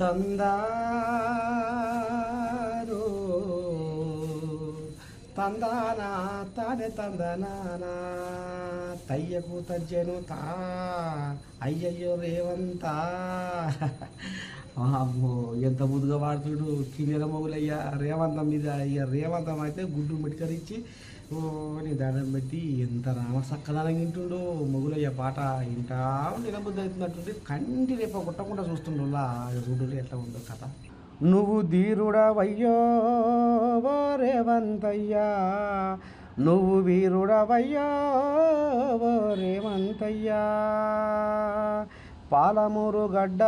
తందారు. తందానా తానే తందనానా తయ్యకు తజ్జను తా. అయ్యయ్యో రేవంతా. అమ్మో ఎంత ముదుగా వాడుతుడు కిన్నెల మొగులయ్యా రేవంతం మీద ఇక రేవంతం అయితే గుడ్డు మెడికరించి నీ దండం పెట్టి ఎంత రామ సక్కదనం వింటుండో మొగులయ్య పాట ఇంటా నిలబుద్ధి అవుతున్నట్టుండి కంటి రేపు కొట్టకుండా చూస్తుండోలా చూడు ఎట్లా ఉందో కథ. నువ్వు ధీరుడవయ్యో వరే రేవంతయ్యా. నువ్వు వీరుడవయ్యో వరే రేవంతయ్యా. పాలమూరు గడ్డ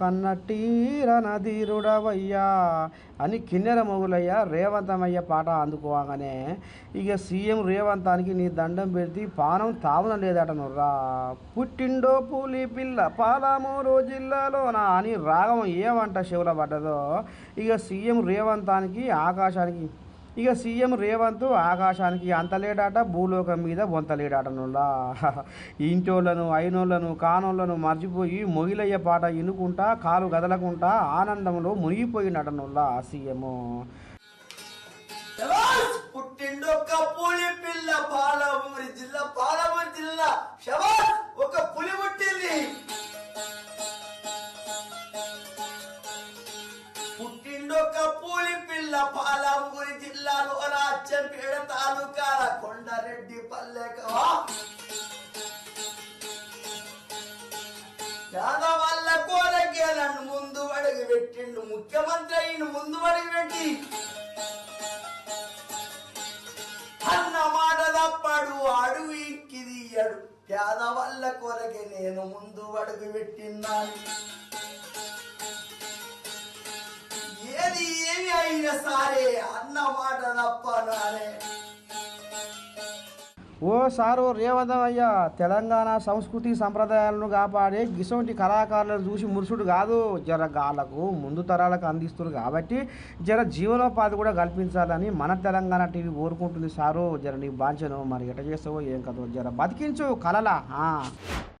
కన్నటీర నదీరుడవయ్యా అని కిన్నెర మొగులయ్య రేవంతమయ్య పాట అందుకోగానే ఇక సీఎం రేవంతానికి నీ దండం పెడితే పానం తావన లేదట నుర్రా. పుట్టిండో పూలి పిల్ల పాలమూరు జిల్లాలోన అని రాగం ఏమంట శివుల పడ్డదో ఇక సీఎం రేవంతానికి ఆకాశానికి ఇక సీఎం రేవంత్ ఆకాశానికి అంతలేడాట భూలోకం మీద బొంతలేడాట నుల్లా. అయినోళ్ళను అయినోళ్ళను కానోళ్ళను మర్చిపోయి మొగిలయ్య పాట ఇనుకుంటా కాలు గదలకుంటా ఆనందంలో మునిగిపోయినటనులా సీఎం. పుట్టిండు ఒక పులి పిల్ల పాలమూరి జిల్లా పాలమూరి జిల్లా. ఒక పులి పుట్టింది. పుట్టిండు ఒక పులి జిల్లా పాలమూరి జిల్లాలో రాజ్యంపేడ తాలూకాల కొండరెడ్డి పల్లెకవా యాదవల్ల కోరకే నన్ను ముందు అడుగు పెట్టిండు ముఖ్యమంత్రి అయిన ముందు అడుగు పెట్టి. అన్న మాట తప్పాడు అడుగు ఇంకిదియ్యడు పేద కొరకే నేను ముందు అడుగు పెట్టిన్నాను. అన్న మాట ఓ సారు రేవంతమయ్య తెలంగాణ సంస్కృతి సంప్రదాయాలను కాపాడే గిసొంటి కళాకారులను చూసి మురుసుడు కాదు. జర గాళ్ళకు ముందు తరాలకు అందిస్తున్నారు కాబట్టి జర జీవనోపాధి కూడా కల్పించాలని మన తెలంగాణ టీవీ కోరుకుంటుంది సారు. జర నీ బాంచను మరి ఎట చేస్తావో ఏం కదో జర బతికించు కలలా.